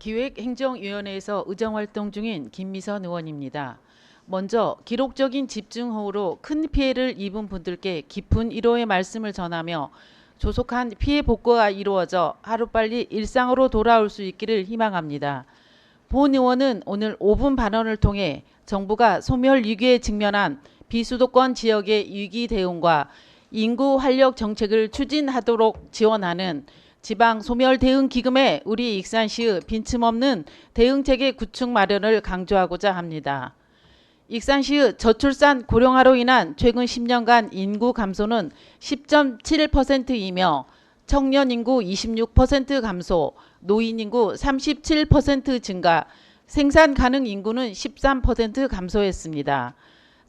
기획행정위원회에서 의정활동 중인 김미선 의원입니다. 먼저 기록적인 집중호우로 큰 피해를 입은 분들께 깊은 위로의 말씀을 전하며 조속한 피해 복구가 이루어져 하루빨리 일상으로 돌아올 수 있기를 희망합니다. 본 의원은 오늘 5분 발언을 통해 정부가 소멸 위기에 직면한 비수도권 지역의 위기 대응과 인구 활력 정책을 추진하도록 지원하는 지방 소멸 대응 기금에 우리 익산시의 빈틈없는 대응 체계 구축 마련을 강조하고자 합니다. 익산시의 저출산 고령화로 인한 최근 10년간 인구 감소는 10.7%이며 청년 인구 26% 감소, 노인 인구 37% 증가, 생산 가능 인구는 13% 감소했습니다.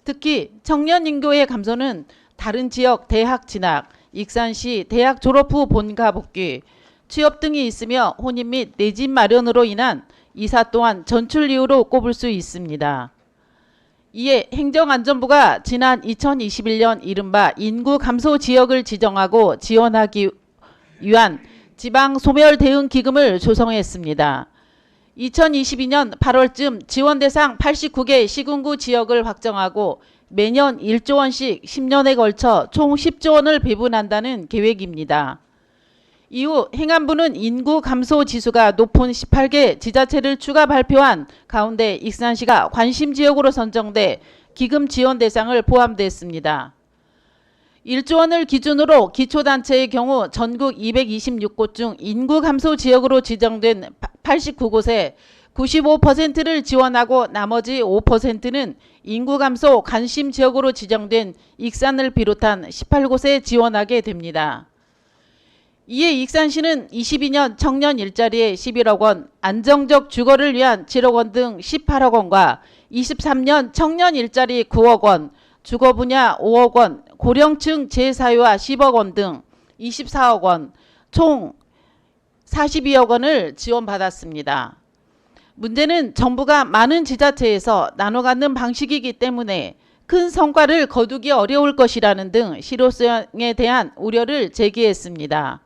특히 청년 인구의 감소는 다른 지역 대학 진학, 익산시 대학 졸업 후 본가 복귀, 취업 등이 있으며 혼인 및 내 집 마련으로 인한 이사 또한 전출 이유로 꼽을 수 있습니다. 이에 행정안전부가 지난 2021년 이른바 인구 감소 지역을 지정하고 지원하기 위한 지방 소멸 대응 기금을 조성했습니다. 2022년 8월쯤 지원 대상 89개 시군구 지역을 확정하고 매년 1조 원씩 10년에 걸쳐 총 10조 원을 배분한다는 계획입니다. 이후 행안부는 인구 감소 지수가 높은 18개 지자체를 추가 발표한 가운데 익산시가 관심 지역으로 선정돼 기금 지원 대상을 포함됐습니다. 1조 원을 기준으로 기초단체의 경우 전국 226곳 중 인구 감소 지역으로 지정된 89곳에 95%를 지원하고 나머지 5%는 인구 감소 관심 지역으로 지정된 익산을 비롯한 18곳에 지원하게 됩니다. 이에 익산시는 22년 청년 일자리에 11억 원, 안정적 주거를 위한 7억 원 등 18억 원과 23년 청년 일자리 9억 원, 주거 분야 5억 원, 고령층 재사유화 10억 원 등 24억 원, 총 42억 원을 지원받았습니다. 문제는 정부가 많은 지자체에서 나눠 갖는 방식이기 때문에 큰 성과를 거두기 어려울 것이라는 등 실효성에 대한 우려를 제기했습니다.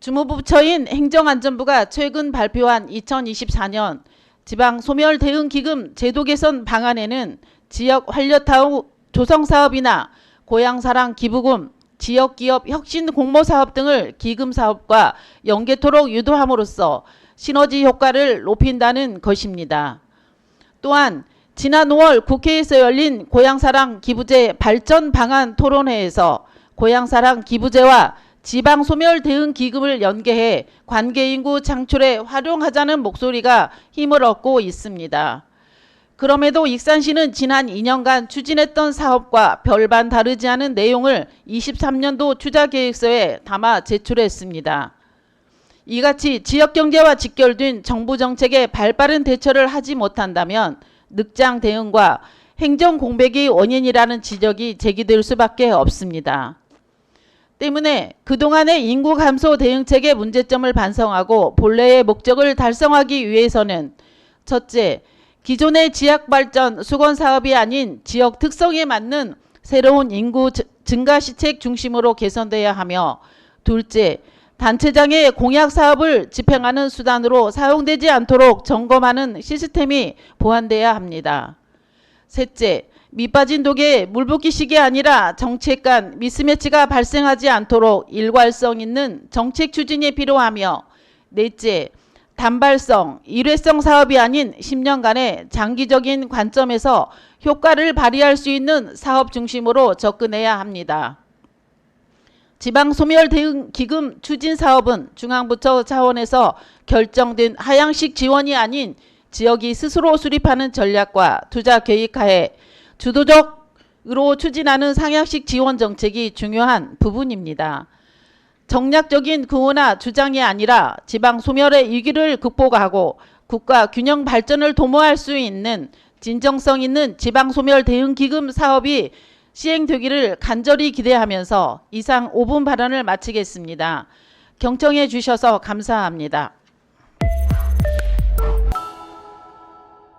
주무부처인 행정안전부가 최근 발표한 2024년 지방 소멸 대응 기금 제도 개선 방안에는 지역 활력타운 조성 사업이나 고향사랑 기부금, 지역 기업 혁신 공모 사업 등을 기금 사업과 연계토록 유도함으로써 시너지 효과를 높인다는 것입니다. 또한 지난 5월 국회에서 열린 고향사랑 기부제 발전 방안 토론회에서 고향사랑 기부제와 지방 소멸 대응 기금을 연계해 관계 인구 창출에 활용하자는 목소리가 힘을 얻고 있습니다. 그럼에도 익산시는 지난 2년간 추진했던 사업과 별반 다르지 않은 내용을 23년도 추자계획서에 담아 제출했습니다. 이같이 지역경제와 직결된 정부 정책에 발빠른 대처를 하지 못한다면 늑장 대응과 행정 공백이 원인이라는 지적이 제기될 수밖에 없습니다. 때문에 그동안의 인구 감소 대응책의 문제점을 반성하고 본래의 목적을 달성하기 위해서는 첫째, 기존의 지역 발전 수건 사업이 아닌 지역 특성에 맞는 새로운 인구 증가 시책 중심으로 개선돼야 하며 둘째, 단체장의 공약 사업을 집행하는 수단으로 사용되지 않도록 점검하는 시스템이 보완돼야 합니다. 셋째, 밑빠진 독에 물 붓기식이 아니라 정책 간 미스매치가 발생하지 않도록 일괄성 있는 정책 추진이 필요하며 넷째, 단발성, 일회성 사업이 아닌 10년간의 장기적인 관점에서 효과를 발휘할 수 있는 사업 중심으로 접근해야 합니다. 지방 소멸 대응 기금 추진 사업은 중앙부처 차원에서 결정된 하향식 지원이 아닌 지역이 스스로 수립하는 전략과 투자 계획하에 주도적으로 추진하는 상향식 지원 정책이 중요한 부분입니다. 정략적인 구호나 주장이 아니라 지방 소멸의 위기를 극복하고 국가 균형 발전을 도모할 수 있는 진정성 있는 지방 소멸 대응 기금 사업이 시행되기를 간절히 기대하면서 이상 5분 발언을 마치겠습니다. 경청해 주셔서 감사합니다.